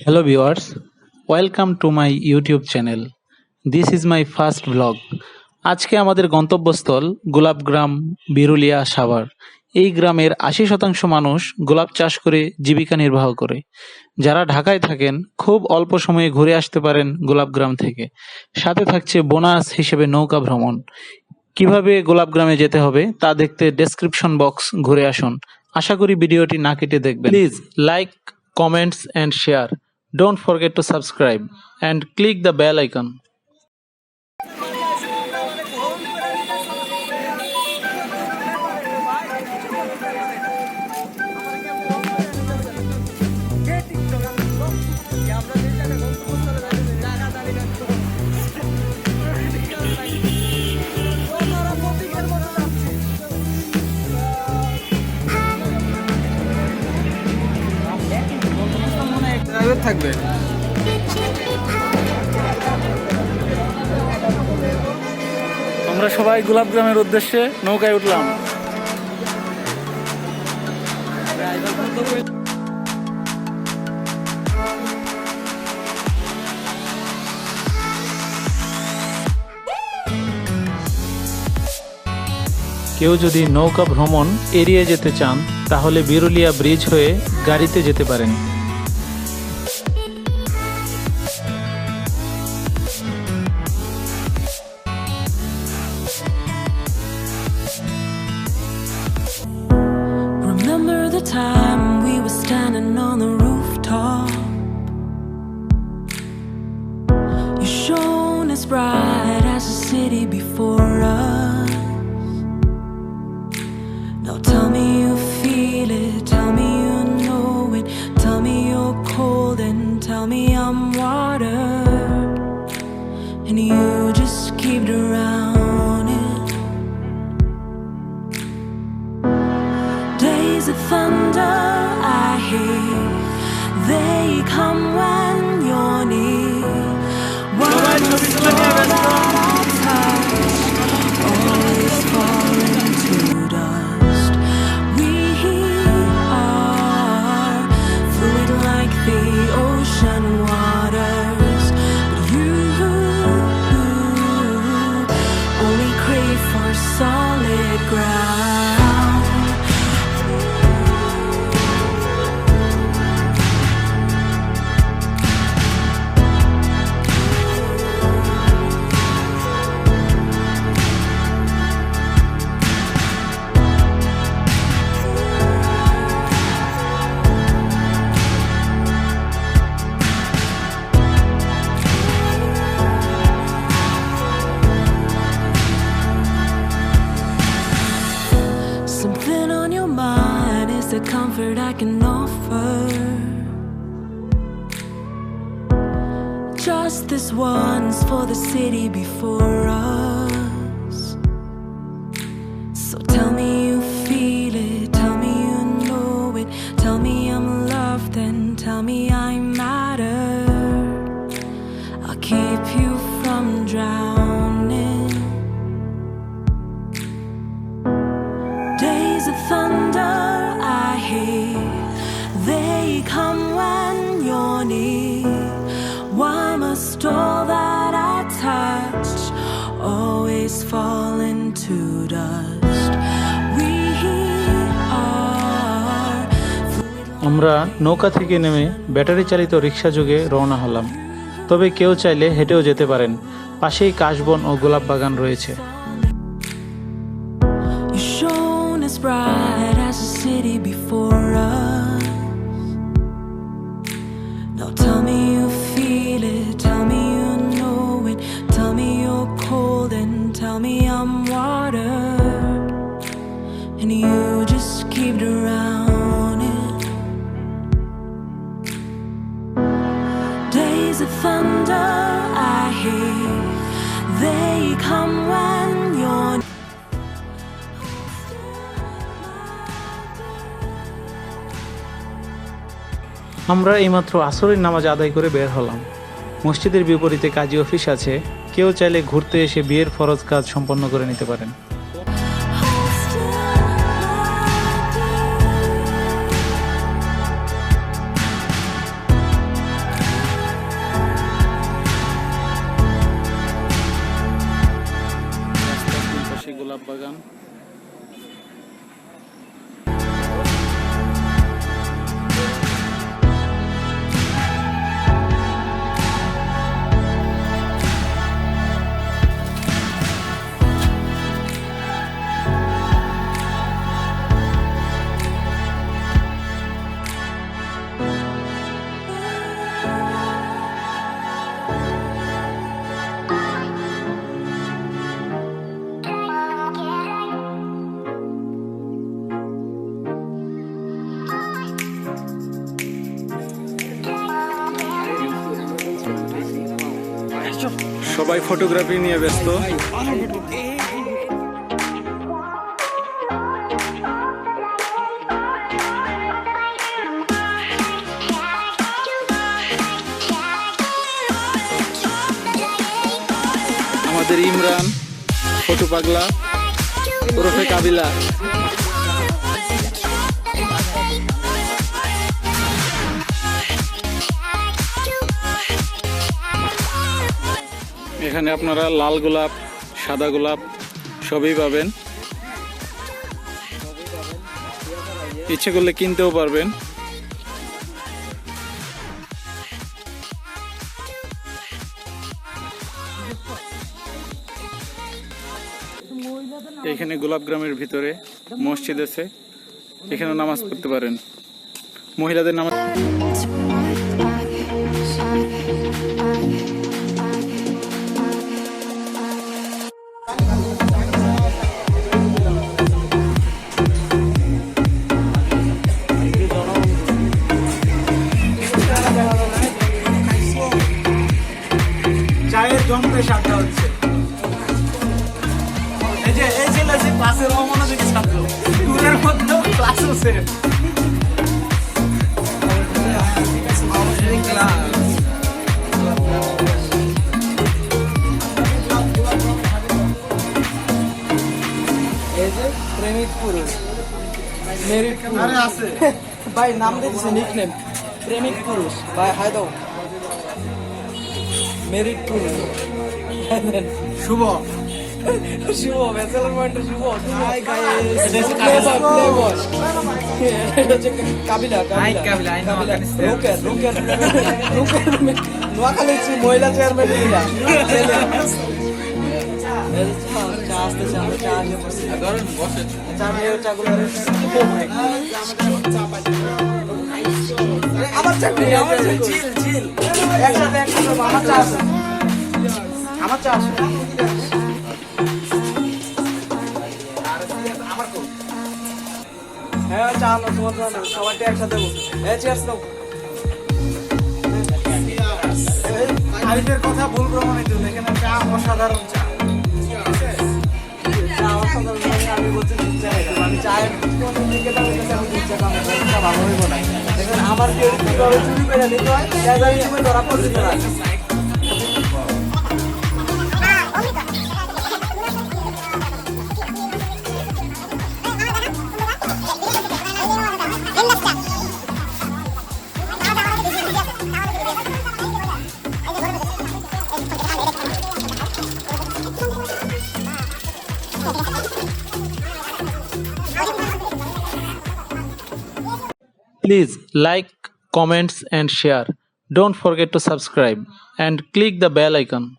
Hello viewers, welcome to my YouTube channel. This is my first vlog. আজকে আমাদের গন্তব্যস্থল গোলাপগ্রাম বিরুলিয়া সাভার। এই গ্রামের আশি শতাংশ মানুষ গোলাপ চাষ করে জীবিকা নির্বাহ করে। যারা ঢাকায় থাকেন খুব অল্প সময়ে ঘুরে আসতে পারেন গোলাপগ্রাম থেকে। সাথে থাকছে বোনাস হিসেবে নৌকা ভ্রমণ। কীভাবে গোলাপগ্রামে যেতে হবে তা দেখতে ডেসক্রিপশন বক্স ঘুরে আসুন। আশা করি ভিডিওটি না কেটে দেখবেন। Please like comments and share. Don't forget to subscribe and click the bell icon. থাকবে? আমরা সবাই গোলাপগ্রামের উদ্দেশ্যে নৌকায় উঠলাম। কেউ যদি নৌকা ভ্রমণ এড়িয়ে যেতে চান, তাহলে বিরুলিয়া ব্রিজ হয়ে গাড়িতে যেতে পারেন। Tell cold and tell me I'm water. And you just keep drowning. Days of thunder I hear, they come when the comfort I can offer. Just this once for the city before us. They come when you're near. Why must all that I touch always fall into dust? We are আমরা নৌকা থেকে নেমে battery চালিত রিক্সা যোগে রওনা হলাম তবে কেউ চাইলে হেঁটেও যেতে পারেন পাশেই কাশবন ও গোলাপ বাগান রয়েছে আমরা এইমাত্র আসরের নামাজ আদায় করে বের হলাম। মসজিদের বিপরীতে কাজী অফিস আছে, কেউ চাইলে ঘুরতে এসে বিয়ের ফরজ কাজ সম্পন্ন করে নিতে পারেন। গোলাপ বাগান। সবাই ফটোগ্রাফি নিয়ে ব্যস্ত। আমাদের ইমরান ফটো পাগলা ওরফে কাবিলা। এখানে আপনারা লাল গোলাপ, সাদা গোলাপ সবই পাবেন। ইচ্ছে করলে কিনতেও পারবেন। এখানে গোলাপ গ্রামের ভিতরে মসজিদ আছে। এখানে নামাজ পড়তে পারেন। মহিলাদের নামাজ চায়ের জমতে সাতটা হচ্ছে। এই যে এই ছেলে যে ক্লাসের অমনোযোগী প্রেমিক পুরুষ। মেরিট আরে আছে। ভাই নাম দিয়েছে নিকনেম প্রেমিক পুরুষ। ভাই হাই দাও। মেরিট পুরুষ। Shuvo. Shuvo bachelor point Shuvo hi guys এটা হচ্ছে কাবিলা কাবিলা কাবিলা। রুকের রুকের রুকের নোয়াখালী মহিলা চেয়ারম্যান আসতেছে আমরা চা আসে পড়ছি চা চাগুলো আমার চাকরি আমার চাকরি চিল চিল একসাথে একসাথে আমার চা আমার চা আছে হ্যাঁ চা না তোমার না একসাথে হ্যাঁ চেয়ার্স দাও আরিফের কথা ভুল প্রমাণিত এখানে চা অসাধারণ চা। বলছি দুধ চা এটা। আমি ভালো হইব না দেখেন আমার কেউ চুরি করে নিতে হয় ধরা পড়তে না Please like, comments and share. Don't forget to subscribe and click the bell icon.